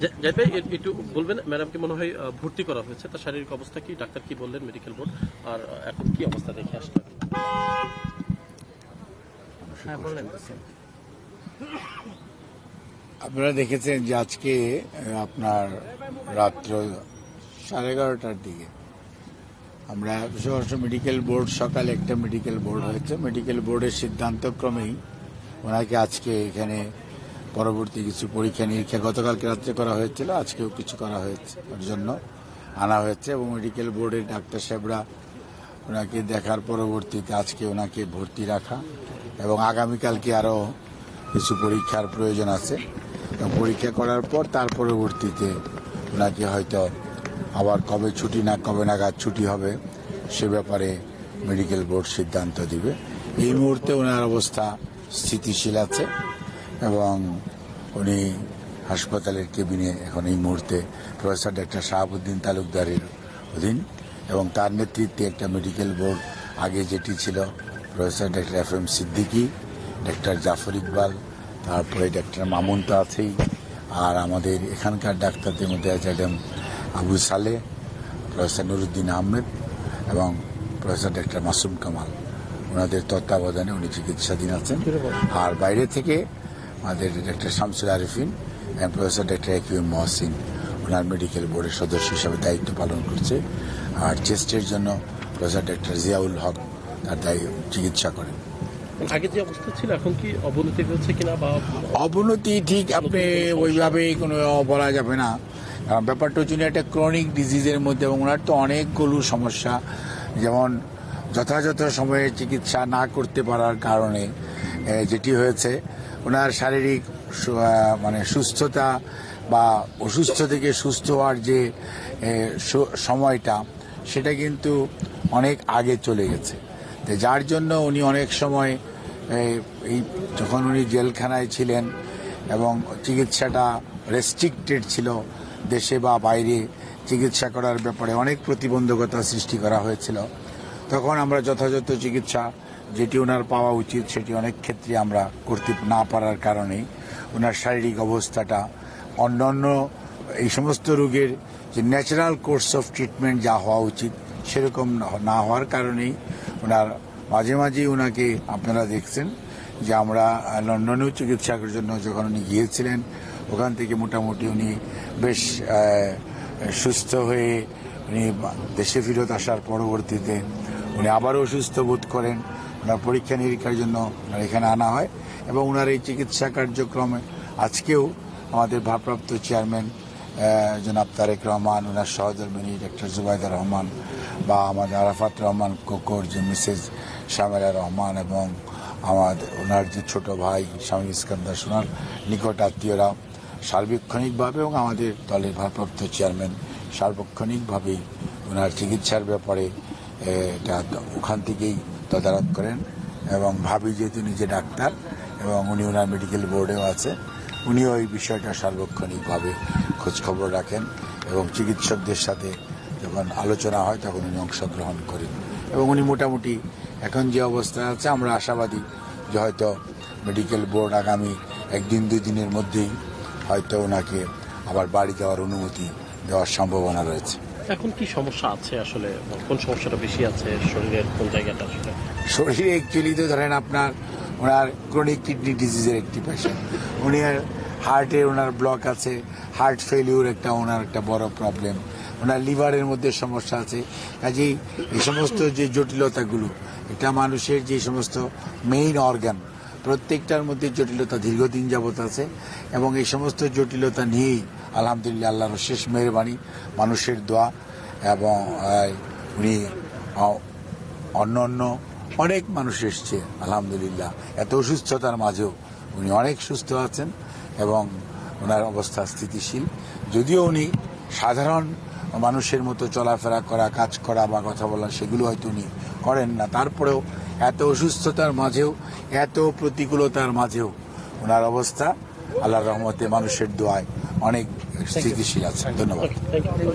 জা- জাহিদ ভাই একটু বলবেন ম্যাডামকে মনে হয় ভর্তি করা হয়েছে। তার শারীরিক অবস্থা কি? ডাক্তার কি বললেন মেডিকেল বোর্ড আর এখন কি অবস্থা দেখে আসলেন হ্যাঁ আপনারা দেখেছেন যে আজকে আপনার রাত্র সাড়ে এগারোটার দিকে আমরা সহস্র মেডিকেল বোর্ড সকালে একটা মেডিকেল বোর্ড হয়েছে। মেডিকেল বোর্ডের সিদ্ধান্তক্রমেই ওনাকে আজকে এখানে পরবর্তী কিছু পরীক্ষা নিরীক্ষা গতকালকে রাত্রে করা হয়েছিল, আজকেও কিছু করা হয়েছে, ওর জন্য আনা হয়েছে এবং মেডিকেল বোর্ডের ডাক্তার সাহেবরা ওনাকে দেখার পরবর্তীতে আজকে ওনাকে ভর্তি রাখা এবং আগামীকালকে আরও কিছু পরীক্ষার প্রয়োজন আছে। এবং পরীক্ষা করার পর তার পরবর্তীতে ওনাকে হয়তো আবার কবে ছুটি না, কবে নাগাদ ছুটি হবে সে ব্যাপারে মেডিকেল বোর্ড সিদ্ধান্ত দিবে। এই মুহূর্তে ওনার অবস্থা স্থিতিশীল আছে। এবং উনি হাসপাতালের কেবিনে এখন এই মুহূর্তে প্রফেসর ডাক্তার শাহাবুদ্দিন তালুকদারের অধীন এবং তার নেতৃত্বে একটা মেডিকেল বোর্ড, আগে যেটি ছিল professor doctor F M Siddiqui, doctor Zafar Iqbal, তারপরে ডাক্তার মামুন তো আছেই আর আমাদের এখানকার ডাক্তারদের মধ্যে আছে একদম আবু সালে, প্রফেসর নুরুদ্দিন আহমেদ এবং প্রফেসর ডাক্তার মাসুম কামাল। ওনাদের তত্ত্বাবধানে উনি চিকিৎসাধীন আছেন। আর বাইরে থেকে আমাদের ডাক্তার শামসুল আরিফিন এবং প্রফেসর ডাক্তার একিউম মহসিন ওনার মেডিকেল বোর্ডের সদস্য হিসাবে দায়িত্ব পালন করছে। আর চেস্টের জন্য প্রফেসর ডাক্তার জিয়াউল হক তার দায়ী চিকিৎসা করেন। আগে যে অবস্থা ছিল এখন কি অবনতি হয়েছে কিনা বা অবনতি ঠিক আপনি ওইভাবে কোনো বলা যাবে না। কারণ ব্যাপারটা হচ্ছে একটা ক্রনিক ডিজিজের মধ্যে এবং ওনার তো অনেকগুলো সমস্যা যেমন যথাযথ সময়ে চিকিৎসা না করতে পারার কারণে যেটি হয়েছে ওনার শারীরিক মানে সুস্থতা বা অসুস্থ থেকে সুস্থ হওয়ার যে সময়টা, সেটা কিন্তু অনেক আগে চলে গেছে। যার জন্য উনি অনেক সময় এই যখন উনি জেলখানায় ছিলেন এবং চিকিৎসাটা রেস্ট্রিক্টেড ছিল দেশে বা বাইরে, চিকিৎসা করার ব্যাপারে অনেক প্রতিবন্ধকতা সৃষ্টি করা হয়েছিল, তখন আমরা যথাযথ চিকিৎসা যেটি ওনার পাওয়া উচিত, সেটি অনেক ক্ষেত্রে আমরা করতে না পারার কারণেই ওনার শারীরিক অবস্থাটা অন্যান্য এই সমস্ত রোগের যে ন্যাচারাল কোর্স অফ ট্রিটমেন্ট যা হওয়া উচিত, সেরকম না- হওয়ার কারণেই ওনার, মাঝে মাঝেই ওনাকে আপনারা দেখছেন যে আমরা লন্ডনেও চিকিৎসার জন্য যখন উনি গিয়েছিলেন, ওখান থেকে মোটামুটি উনি বেশ সুস্থ হয়ে উনি দেশে ফেরত আসার পরবর্তীতে উনি আবারও অসুস্থ বোধ করেন। ওনার পরীক্ষা নিরীক্ষার জন্য এখানে আনা হয় এবং ওনার এই চিকিৎসা কার্যক্রমে আজকেও আমাদের ভারপ্রাপ্ত চেয়ারম্যান জনাব তারেক রহমান, ওনার সহধর্মিনী ডক্টর জুবাইদা রহমান বা আমাদের আরাফাত রহমান কোকর যে মিসেস শামেলা রহমান এবং আমাদের ওনার যে ছোট ভাই স্বামী ইস্কান্দার সোনার নিকট আত্মীয়রা সার্বক্ষণিকভাবে এবং আমাদের দলের ভারপ্রাপ্ত চেয়ারম্যান সার্বক্ষণিকভাবেই ওনার চিকিৎসার ব্যাপারে এটা ওখান থেকেই তদারক করেন এবং ভাবি যেহেতু নিজে ডাক্তার এবং উনি ওনার মেডিকেল বোর্ডেও আছে, উনিও এই বিষয়টা সার্বক্ষণিকভাবে খোঁজখবর রাখেন এবং চিকিৎসকদের সাথে যখন আলোচনা হয় তখন উনি অংশগ্রহণ করেন এবং উনি মোটামুটি এখন যে অবস্থা আছে, আমরা আশাবাদী যে হয়তো মেডিকেল বোর্ড আগামী একদিন দুই দিনের মধ্যেই হয়তো ওনাকে আবার বাড়ি যাওয়ার অনুমতি দেওয়ার সম্ভাবনা রয়েছে। এখন কি সমস্যা আছে আসলে? কোন সমস্যাটা বেশি আছে শরীরের কোন জায়গাটা আসলে? শরীরে অ্যাকচুয়ালি তো ধরেন আপনার ওনার ক্রনিক কিডনি ডিজিজের একটি পেশেন্ট উনি হার্টে ওনার ব্লক আছে হার্ট ফেলিউর একটা ওনার একটা বড় প্রবলেম ওনার লিভারের মধ্যে সমস্যা আছে। কাজেই এই সমস্ত যে জটিলতাগুলো, এটা মানুষের যে সমস্ত মেইন অর্গান প্রত্যেকটার মধ্যে জটিলতা দীর্ঘদিন যাবত আছে এবং এই সমস্ত জটিলতা নিয়েই আলহামদুলিল্লাহ আল্লাহর শেষ মেহরবানি, মানুষের দোয়া এবং উনি অন্য অন্য অনেক মানুষ এসছে, আলহামদুলিল্লাহ। এত অসুস্থতার মাঝেও উনি অনেক সুস্থ আছেন এবং ওনার অবস্থা স্থিতিশীল। যদিও উনি সাধারণ মানুষের মতো চলাফেরা করা, কাজ করা বা কথা বলা, সেগুলো হয়তো উনি করেন না। তারপরেও এত অসুস্থতার মাঝেও এত প্রতিকূলতার মাঝেও ওনার অবস্থা আল্লাহর রহমতে মানুষের দোয়ায় অনেক স্থিতিশীল আছে। ধন্যবাদ।